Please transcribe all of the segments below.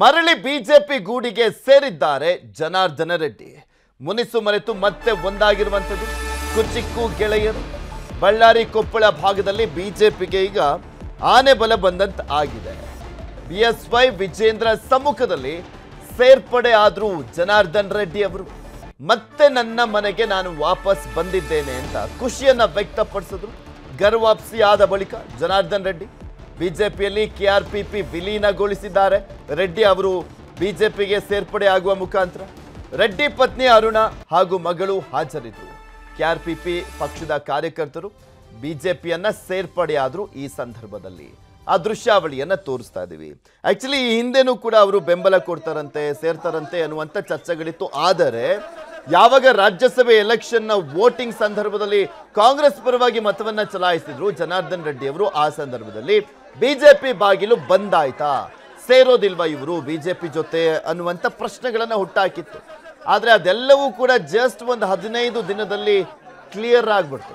ಮರಳಿ ಬಿಜೆಪಿ ಗೂಡಿಗೆ ಸೇರಿದ್ದಾರೆ ಜನಾರ್ದನ ರೆಡ್ಡಿ. ಮುನಿಸು ಮರೆತು ಮತ್ತೆ ಒಂದಾಗಿರುವಂಥದ್ದು. ಕುಚಿಕ್ಕು ಗೆಳೆಯರು. ಬಳ್ಳಾರಿ ಕೊಪ್ಪಳ ಭಾಗದಲ್ಲಿ ಬಿಜೆಪಿಗೆ ಈಗ ಆನೆ ಬಲ ಬಂದಂತ ಆಗಿದೆ. ಬಿಎಸ್ವೈ ವಿಜೇಂದ್ರ ಸಮ್ಮುಖದಲ್ಲಿ ಸೇರ್ಪಡೆ ಆದರೂ ಜನಾರ್ದನ್ ರೆಡ್ಡಿ ಅವರು. ಮತ್ತೆ ನನ್ನ ಮನೆಗೆ ನಾನು ವಾಪಸ್ ಬಂದಿದ್ದೇನೆ ಅಂತ ಖುಷಿಯನ್ನ ವ್ಯಕ್ತಪಡಿಸಿದ್ರು. ಗರ್ವಾಪ್ಸಿ ಆದ ಬಳಿಕ ಜನಾರ್ದನ್ ರೆಡ್ಡಿ. ಬಿಜೆಪಿಯಲ್ಲಿ ಕೆಆರ್ಪಿಪಿ ವಿಲೀನಗೊಳಿಸಿದ್ದಾರೆ. ರೆಡ್ಡಿ ಅವರು ಬಿಜೆಪಿಗೆ ಸೇರ್ಪಡೆ ಆಗುವ ಮುಖಾಂತರ ರೆಡ್ಡಿ ಪತ್ನಿ ಅರುಣ ಹಾಗೂ ಮಗಳು ಹಾಜರಿದ್ದರು. ಕೆಆರ್ಪಿಪಿ ಪಕ್ಷದ ಕಾರ್ಯಕರ್ತರು ಬಿಜೆಪಿಯನ್ನ ಸೇರ್ಪಡೆಯಾದರು ಈ ಸಂದರ್ಭದಲ್ಲಿ. ಆ ದೃಶ್ಯಾವಳಿಯನ್ನ ತೋರಿಸ್ತಾ ಇದ್ದೀವಿ. ಆಕ್ಚುಲಿ ಈ ಹಿಂದೆನೂ ಕೂಡ ಅವರು ಬೆಂಬಲ ಕೊಡ್ತಾರಂತೆ, ಸೇರ್ತಾರಂತೆ ಅನ್ನುವಂಥ ಚರ್ಚೆಗಳಿತ್ತು. ಆದರೆ ಯಾವಾಗ ರಾಜ್ಯಸಭೆ ಎಲೆಕ್ಷನ್ನ ವೋಟಿಂಗ್ ಸಂದರ್ಭದಲ್ಲಿ ಕಾಂಗ್ರೆಸ್ ಪರವಾಗಿ ಮತವನ್ನ ಚಲಾಯಿಸಿದ್ರು ಜನಾರ್ದನ್ ರೆಡ್ಡಿ ಅವರು, ಆ ಸಂದರ್ಭದಲ್ಲಿ ಬಿಜೆಪಿ ಬಾಗಿಲು ಬಂದಾಯ್ತಾ? ಸೇರೋದಿಲ್ವಾ ಇವರು ಬಿಜೆಪಿ ಜೊತೆ ಅನ್ನುವಂಥ ಪ್ರಶ್ನೆಗಳನ್ನ ಹುಟ್ಟಾಕಿತ್ತು. ಆದ್ರೆ ಅದೆಲ್ಲವೂ ಕೂಡ ಜಸ್ಟ್ ಒಂದು ಹದಿನೈದು ದಿನದಲ್ಲಿ ಕ್ಲಿಯರ್ ಆಗ್ಬಿಡ್ತು.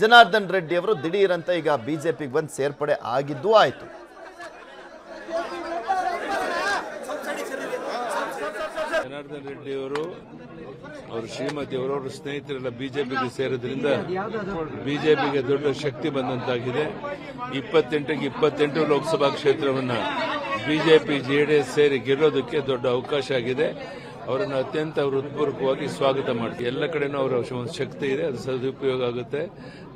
ಜನಾರ್ದನ್ ರೆಡ್ಡಿ ಅವರು ದಿಢೀರಂತ ಈಗ ಬಿಜೆಪಿಗೆ ಬಂದು ಸೇರ್ಪಡೆ ಆಗಿದ್ದು ಆಯ್ತು. ಜನಾರ್ದನ್ ರೆಡ್ಡಿ ಅವರು ಅವರು ಶ್ರೀಮತಿ ಅವರು ಅವರ ಸ್ನೇಹಿತರೆಲ್ಲ ಬಿಜೆಪಿಗೆ ಸೇರೋದ್ರಿಂದ ಬಿಜೆಪಿಗೆ ದೊಡ್ಡ ಶಕ್ತಿ ಬಂದಂತಾಗಿದೆ. ಇಪ್ಪತ್ತೆಂಟಕ್ಕೆ ಇಪ್ಪತ್ತೆಂಟು ಲೋಕಸಭಾ ಕ್ಷೇತ್ರವನ್ನು ಬಿಜೆಪಿ, ಜೆಡಿಎಸ್ ಸೇರಿ ಗೆಲ್ಲೋದಕ್ಕೆ ದೊಡ್ಡ ಅವಕಾಶ ಆಗಿದೆ. ಅವರನ್ನು ಅತ್ಯಂತ ಹೃತ್ಪೂರ್ವಕವಾಗಿ ಸ್ವಾಗತ ಮಾಡ್ತೀವಿ. ಎಲ್ಲ ಕಡೆನೂ ಅವರ ಒಂದು ಶಕ್ತಿ ಇದೆ. ಅದು ಸದುಪಯೋಗ ಆಗುತ್ತೆ.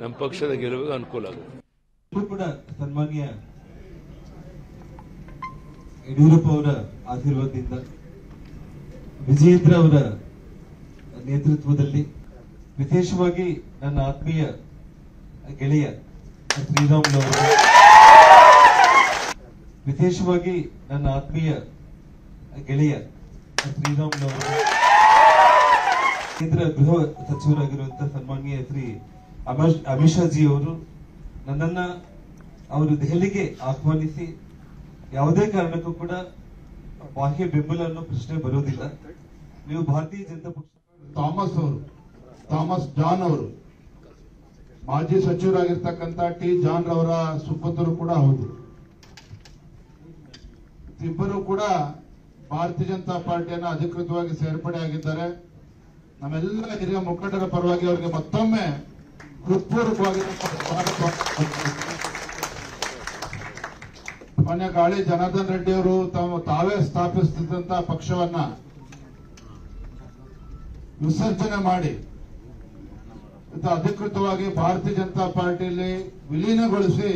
ನಮ್ಮ ಪಕ್ಷದ ಗೆಲುವಿಗೆ ಅನುಕೂಲ ಆಗುತ್ತೆ. ಯಡಿಯೂರಪ್ಪ ಅವರ ಆಶೀರ್ವಾದದಿಂದ ವಿಜಯೇಂದ್ರ ಅವರ ನೇತೃತ್ವದಲ್ಲಿ ವಿಶೇಷವಾಗಿ ನನ್ನ ಆತ್ಮೀಯ ಗೆಳೆಯ ಶ್ರೀರಾಮುಲು ಅವರು. ವಿಶೇಷವಾಗಿ ನನ್ನ ಆತ್ಮೀಯ ಗೆಳೆಯ ಶ್ರೀರಾಮುಲು ಅವರು. ಕೇಂದ್ರ ಗೃಹ ಸಚಿವರಾಗಿರುವಂತಹ ಸನ್ಮಾನ್ಯ ಶ್ರೀ ಅಮಿತ್ ಶಾ ಜಿ ಅವರು ನನ್ನನ್ನ ಅವರು ದೆಹಲಿಗೆ ಆಹ್ವಾನಿಸಿ ಯಾವುದೇ ಕಾರಣಕ್ಕೂ ಕೂಡ ಬಾಹ್ಯ ಬೆಂಬಲ ಅನ್ನೋ ಪ್ರಶ್ನೆ ಬರೋದಿಲ್ಲ. ನೀವು ಭಾರತೀಯ ಜನತಾ ಪಕ್ಷ ಥಾಮಸ್ ಅವರು, ಥಾಮಸ್ ಜಾನ್ ಅವರು, ಮಾಜಿ ಸಚಿವರಾಗಿರ್ತಕ್ಕಂಥ ಟಿ ಜಾನ್ ರವರ ಸುಪುತ್ರರು ಕೂಡ ಹೌದು. ಇಬ್ಬರು ಕೂಡ ಭಾರತೀಯ ಜನತಾ ಪಾರ್ಟಿಯನ್ನ ಅಧಿಕೃತವಾಗಿ ಸೇರ್ಪಡೆ ಆಗಿದ್ದಾರೆ. ನಮ್ಮೆಲ್ಲ ಹಿರಿಯ ಮುಖಂಡರ ಪರವಾಗಿ ಅವರಿಗೆ ಮತ್ತೊಮ್ಮೆ ಹೃತ್ಪೂರ್ವಕವಾಗಿ ಮಾನ್ಯ ಗಾಳಿ ಜನಾರ್ದನ್ ರೆಡ್ಡಿ ಅವರು ತಾವು ತಾವೇ ಸ್ಥಾಪಿಸುತ್ತಿದ್ದಂತಹ ಪಕ್ಷವನ್ನ ವಿಸರ್ಜನೆ ಮಾಡಿ. ಅಧಿಕೃತವಾಗಿ ಭಾರತೀಯ ಜನತಾ ಪಾರ್ಟಿಯಲ್ಲಿ ವಿಲೀನಗೊಳಿಸಿ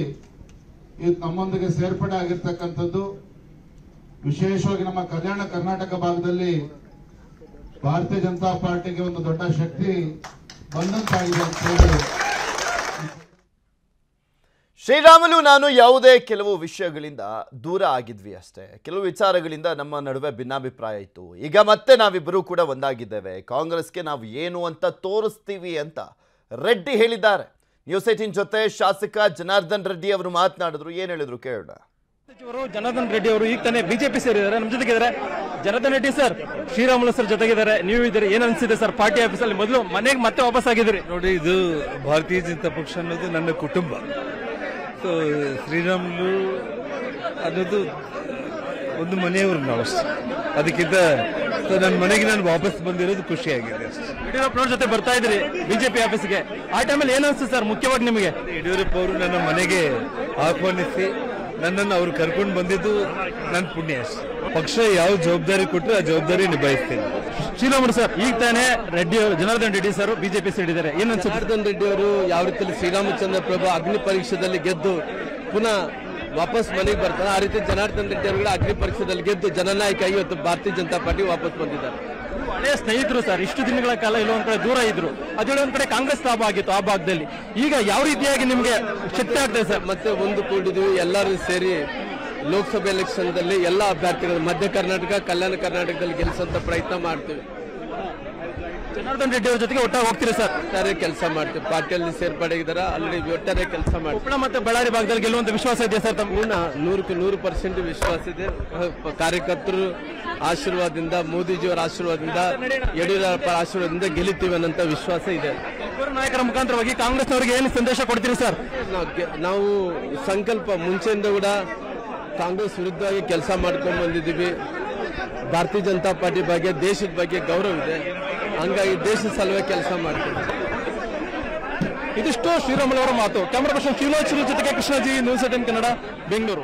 ಇದು ನಮ್ಮೊಂದಿಗೆ ಸೇರ್ಪಡೆ ಆಗಿರ್ತಕ್ಕಂಥದ್ದು. ವಿಶೇಷವಾಗಿ ನಮ್ಮ ಕಲ್ಯಾಣ ಕರ್ನಾಟಕ ಭಾಗದಲ್ಲಿ ಭಾರತೀಯ ಜನತಾ ಪಾರ್ಟಿಗೆ ಒಂದು ದೊಡ್ಡ ಶಕ್ತಿ ಬಂದಂತಾಗಿದೆ ಅಂತ ಹೇಳಿ ಶ್ರೀರಾಮುಲು ನಾನು ಯಾವುದೇ ಕೆಲವು ವಿಷಯಗಳಿಂದ ದೂರ ಆಗಿದ್ವಿ ಅಷ್ಟೇ. ಕೆಲವು ವಿಚಾರಗಳಿಂದ ನಮ್ಮ ನಡುವೆ ಭಿನ್ನಾಭಿಪ್ರಾಯ ಇತ್ತು. ಈಗ ಮತ್ತೆ ನಾವಿಬ್ಬರೂ ಕೂಡ ಒಂದಾಗಿದ್ದೇವೆ. ಕಾಂಗ್ರೆಸ್ಗೆ ನಾವು ಏನು ಅಂತ ತೋರಿಸ್ತೀವಿ ಅಂತ ರೆಡ್ಡಿ ಹೇಳಿದ್ದಾರೆ. ನ್ಯೂಸ್ ಏಟಿನ್ ಜೊತೆ ಶಾಸಕ ಜನಾರ್ದನ್ ರೆಡ್ಡಿ ಅವರು ಮಾತನಾಡಿದ್ರು. ಏನು ಹೇಳಿದ್ರು ಕೇಳೋಣ. ಸಚಿವರು ಜನಾರ್ದನ್ ರೆಡ್ಡಿ ಅವರು ಈಗ ತಾನೇ ಬಿಜೆಪಿ ಸೇರಿದ್ದಾರೆ. ನಮ್ಮ ಜೊತೆಗಿದ್ದಾರೆ ಜನಾರ್ದನ್ ರೆಡ್ಡಿ ಸರ್. ಶ್ರೀರಾಮುಲು ಸರ್ ಜೊತೆಗಿದ್ದಾರೆ. ನೀವು ಇದ್ದೀರಿ. ಏನ್ ಅನ್ಸಿದೆ ಸರ್? ಪಾರ್ಟಿ ಆಫೀಸಲ್ಲಿ ಮೊದಲು ಮನೆಗೆ ಮತ್ತೆ ವಾಪಸ್ ಆಗಿದ್ರಿ ನೋಡಿ ಇದು ಭಾರತೀಯ ಜನತಾ ಪಕ್ಷ ಅನ್ನೋದು ನನ್ನ ಕುಟುಂಬ. ಸೊ ಶ್ರೀರಾಮುಲು ಅನ್ನೋದು ಒಂದು ಮನೆಯವರು ನಾವು ಅಷ್ಟೇ. ಅದಕ್ಕಿಂತ ಸೊ ನನ್ನ ಮನೆಗೆ ನಾನು ವಾಪಸ್ ಬಂದಿರೋದು ಖುಷಿಯಾಗಿದೆ ಅಷ್ಟೇ. ಯಡಿಯೂರಪ್ಪನವ್ರ ಜೊತೆ ಬರ್ತಾ ಇದ್ರಿ ಬಿಜೆಪಿ ಆಫೀಸ್ಗೆ. ಆ ಟೈಮಲ್ಲಿ ಏನು ಅನಿಸ್ತು ಸರ್ ಮುಖ್ಯವಾಗಿ ನಿಮಗೆ? ಯಡಿಯೂರಪ್ಪ ಅವರು ನನ್ನ ಮನೆಗೆ ಆಹ್ವಾನಿಸಿ ನನ್ನನ್ನು ಅವರು ಕರ್ಕೊಂಡು ಬಂದಿದ್ದು ನನ್ನ ಪುಣ್ಯ ಅಷ್ಟೇ. ಪಕ್ಷ ಯಾವ ಜವಾಬ್ದಾರಿ ಕೊಟ್ಟರೆ ಆ ಜವಾಬ್ದಾರಿ ನಿಭಾಯಿಸ್ತೇನೆ. ಶ್ರೀರಾಮುಲು ಸರ್ ಈಗ ತಾನೇ ರೆಡ್ಡಿ ಅವರು ಜನಾರ್ದನ್ ರೆಡ್ಡಿ ಸರ್ ಬಿಜೆಪಿ ಸೇರಿದ್ದಾರೆ. ಏನು ಜನಾರ್ದನ್ ರೆಡ್ಡಿ ಅವರು ಯಾವ ರೀತಿಯಲ್ಲಿ ಶ್ರೀರಾಮಚಂದ್ರ ಪ್ರಭು ಅಗ್ನಿ ಪರೀಕ್ಷೆದಲ್ಲಿ ಗೆದ್ದು ಪುನಃ ವಾಪಸ್ ಮನೆಗೆ ಬರ್ತಾರೆ. ಆ ರೀತಿ ಜನಾರ್ದನ್ ರೆಡ್ಡಿ ಅವರು ಅಗ್ನಿ ಪರೀಕ್ಷೆದಲ್ಲಿ ಗೆದ್ದು ಜನನಾಯಕ ಐವತ್ತು ಇವತ್ತು ಭಾರತೀಯ ಜನತಾ ಪಾರ್ಟಿ ವಾಪಸ್ ಬಂದಿದ್ದಾರೆ. ಹಳೆಯ ಸ್ನೇಹಿತರು ಸರ್ ಇಷ್ಟು ದಿನಗಳ ಕಾಲ ಇಲ್ಲೊಂದ್ ಒಂದ್ ಕಡೆ ದೂರ ಇದ್ರು. ಅದೇ ಒಂದ್ ಕಡೆ ಕಾಂಗ್ರೆಸ್ ಲಾಭ ಆಗಿತ್ತು ಆ ಭಾಗದಲ್ಲಿ. ಈಗ ಯಾವ ರೀತಿಯಾಗಿ ನಿಮ್ಗೆ ಶಕ್ತಿ ಆಗ್ತದೆ ಸರ್? ಮತ್ತೆ ಒಂದು ಕೂಡಿದ್ವಿ ಎಲ್ಲರೂ ಸೇರಿ ಲೋಕಸಭೆ ಎಲೆಕ್ಷನ್ದಲ್ಲಿ ಎಲ್ಲ ಅಭ್ಯರ್ಥಿಗಳು ಮಧ್ಯ ಕರ್ನಾಟಕ ಕಲ್ಯಾಣ ಕರ್ನಾಟಕದಲ್ಲಿ ಗೆಲ್ಲಿಸುವಂತ ಪ್ರಯತ್ನ ಮಾಡ್ತೀವಿ. ಜನಾರ್ದನ್ ರೆಡ್ಡಿ ಅವ್ರ ಜೊತೆಗೆ ಒಟ್ಟಾಗಿ ಹೋಗ್ತೀರಿ ಸರ್? ಒಟ್ಟಾರೆ ಕೆಲಸ ಮಾಡ್ತೀವಿ. ಪಾರ್ಟಿಯಲ್ಲಿ ಸೇರ್ಪಡೆಗಿದ್ದಾರೆ ಅಲ್ಲಿ ಒಟ್ಟಾರೆ ಕೆಲಸ ಮಾಡ್ತೀವಿ. ಕೂಡ ಮತ್ತೆ ಬಳ್ಳಾರಿ ಭಾಗದಲ್ಲಿ ಗೆಲ್ಲುವಂತ ವಿಶ್ವಾಸ ಇದೆ ಸರ್ ತಮ್ಮ ಪೂರ್ಣ ನೂರಕ್ಕೆ ನೂರು ಪರ್ಸೆಂಟ್ ವಿಶ್ವಾಸ ಇದೆ. ಕಾರ್ಯಕರ್ತರು ಆಶೀರ್ವಾದದಿಂದ ಮೋದಿಜಿಯವರ ಆಶೀರ್ವಾದದಿಂದ ಯಡಿಯೂರಪ್ಪ ಆಶೀರ್ವಾದದಿಂದ ಗೆಲ್ಲುತ್ತೀವಿ ಅನ್ನೋಂಥ ವಿಶ್ವಾಸ ಇದೆ. ಇಬ್ಬರು ನಾಯಕರ ಮುಖಾಂತರವಾಗಿ ಕಾಂಗ್ರೆಸ್ ಅವರಿಗೆ ಏನು ಸಂದೇಶ ಕೊಡ್ತೀರಿ ಸರ್? ನಾವು ನಾವು ಸಂಕಲ್ಪ ಮುಂಚೆಯಿಂದ ಕೂಡ ಕಾಂಗ್ರೆಸ್ ವಿರುದ್ಧವಾಗಿ ಕೆಲಸ ಮಾಡ್ಕೊಂಡು ಬಂದಿದ್ದೀವಿ. ಭಾರತೀಯ ಜನತಾ ಪಾರ್ಟಿ ಬಗ್ಗೆ, ದೇಶದ ಬಗ್ಗೆ ಗೌರವ ಇದೆ. ಹಂಗಾಗಿ ದೇಶದ ಸಲುವಾಗಿ ಕೆಲಸ ಮಾಡ್ತೀವಿ. ಇದಿಷ್ಟು ಶ್ರೀರಾಮುಲು ಅವರ ಮಾತು. ಕ್ಯಾಮರಾ ಪರ್ಸನ್ ಶಿವರಾಜ್ ಜೊತೆಗೆ ಕೃಷ್ಣಜಿ ನ್ಯೂಸ್ ಏಟೀನ್ ಕನ್ನಡ ಬೆಂಗಳೂರು